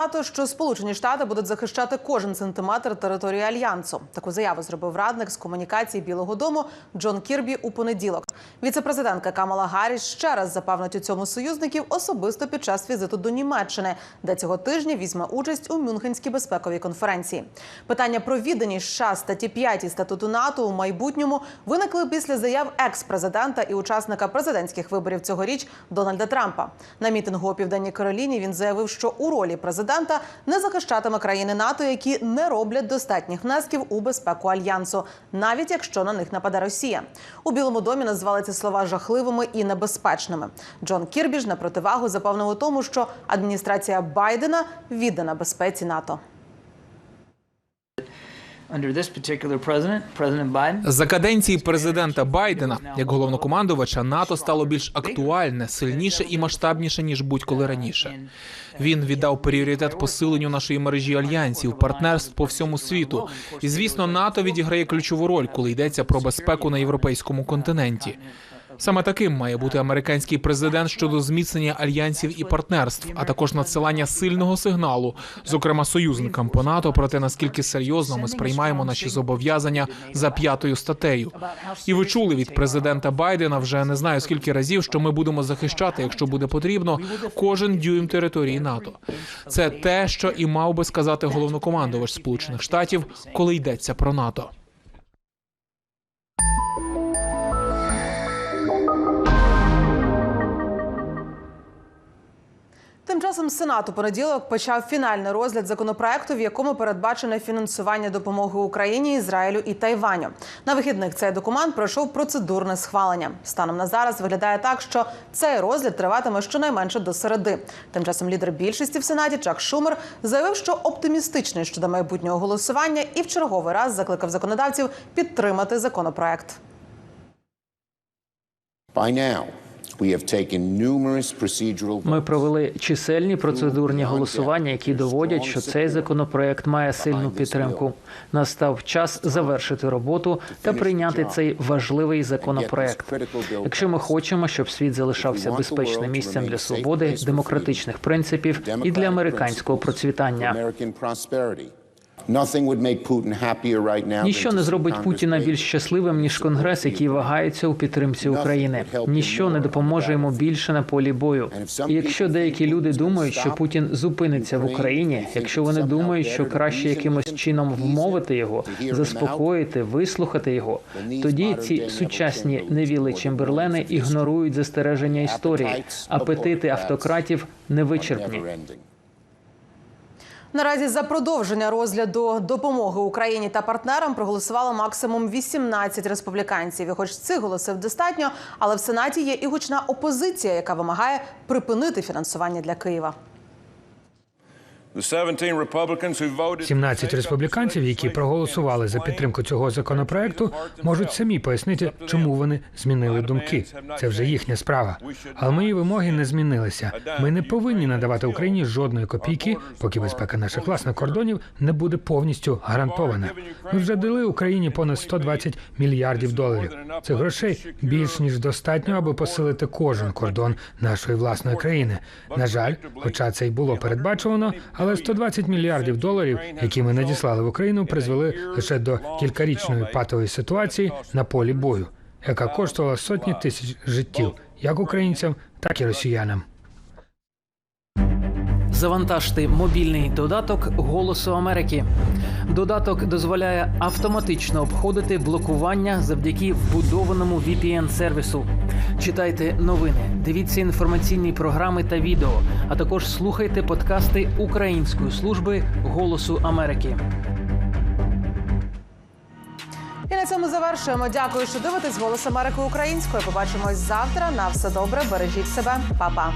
НАТО, що Сполучені Штати будуть захищати кожен сантиметр території альянсу. Таку заяву зробив радник з комунікації Білого Дому Джон Кірбі у понеділок. Віцепрезидентка Камала Гарріс ще раз запевнить у цьому союзників особисто під час візиту до Німеччини, де цього тижня візьме участь у Мюнхенській безпековій конференції. Питання про відданість США статті 5 статуту НАТО у майбутньому виникли після заяв екс-президента і учасника президентських виборів цьогоріч Дональда Трампа. На мітингу у південній Кароліні він заявив, що у ролі президента не захищатиме країни НАТО, які не роблять достатніх внесків у безпеку альянсу, навіть якщо на них нападе Росія. У Білому домі назвали ці слова жахливими і небезпечними. Джон Кірбі ж на противагу запевнив у тому, що адміністрація Байдена віддана безпеці НАТО. За каденції президента Байдена як головнокомандувача НАТО стало більш актуальне, сильніше і масштабніше ніж будь-коли раніше. Він віддав пріоритет посиленню нашої мережі альянсів, партнерств по всьому світу. І звісно, НАТО відіграє ключову роль, коли йдеться про безпеку на європейському континенті. Саме таким має бути американський президент щодо зміцнення альянсів і партнерств, а також надсилання сильного сигналу, зокрема союзникам по НАТО, про те, наскільки серйозно ми сприймаємо наші зобов'язання за п'ятою статтею. І ви чули від президента Байдена вже не знаю скільки разів, що ми будемо захищати, якщо буде потрібно, кожен дюйм території НАТО. Це те, що і мав би сказати головнокомандувач Сполучених Штатів, коли йдеться про НАТО. Часом Сенат у понеділок почав фінальний розгляд законопроекту, в якому передбачене фінансування допомоги Україні, Ізраїлю і Тайваню. На вихідних цей документ пройшов процедурне схвалення. Станом на зараз виглядає так, що цей розгляд триватиме щонайменше до середи. Тим часом лідер більшості в сенаті Чак Шумер заявив, що оптимістичний щодо майбутнього голосування і в черговий раз закликав законодавців підтримати законопроект. By now, Ми провели чисельні процедурні голосування, які доводять, що цей законопроект має сильну підтримку. Настав час завершити роботу та прийняти цей важливий законопроект. Якщо ми хочемо, щоб світ залишався безпечним місцем для свободи, демократичних принципів і для американського процвітання. Ніщо не зробить Путіна більш щасливим ніж конгрес, який вагається у підтримці України. Ніщо не допоможе йому більше на полі бою. І якщо деякі люди думають, що Путін зупиниться в Україні, якщо вони думають, що краще якимось чином вмовити його, заспокоїти, вислухати його, тоді ці сучасні невіли Чемберлени ігнорують застереження історії. Апетити автократів невичерпні. Наразі за продовження розгляду допомоги Україні та партнерам проголосувало максимум 18 республіканців. І хоч цих голосів достатньо, але в сенаті є і гучна опозиція, яка вимагає припинити фінансування для Києва. 17 республіканців, які проголосували за підтримку цього законопроекту, можуть самі пояснити, чому вони змінили думки. Це вже їхня справа. Але мої вимоги не змінилися. Ми не повинні надавати Україні жодної копійки, поки безпека наших власних кордонів не буде повністю гарантована. Ми вже дали Україні понад 120 мільярдів доларів. Цих грошей більш ніж достатньо, аби посилити кожен кордон нашої власної країни. На жаль, хоча це й було передбачувано, але 120 мільярдів доларів, які ми надіслали в Україну, призвели лише до кількарічної патової ситуації на полі бою, яка коштувала сотні тисяч життів, як українцям, так і росіянам. Завантажте мобільний додаток Голосу Америки. Додаток дозволяє автоматично обходити блокування завдяки вбудованому VPN-сервісу. Читайте новини, дивіться інформаційні програми та відео, а також слухайте подкасти Української служби Голосу Америки. І на цьому завершуємо. Дякую, що дивитесь голос Америки українською. Побачимось завтра. На все добре. Бережіть себе, Па-па.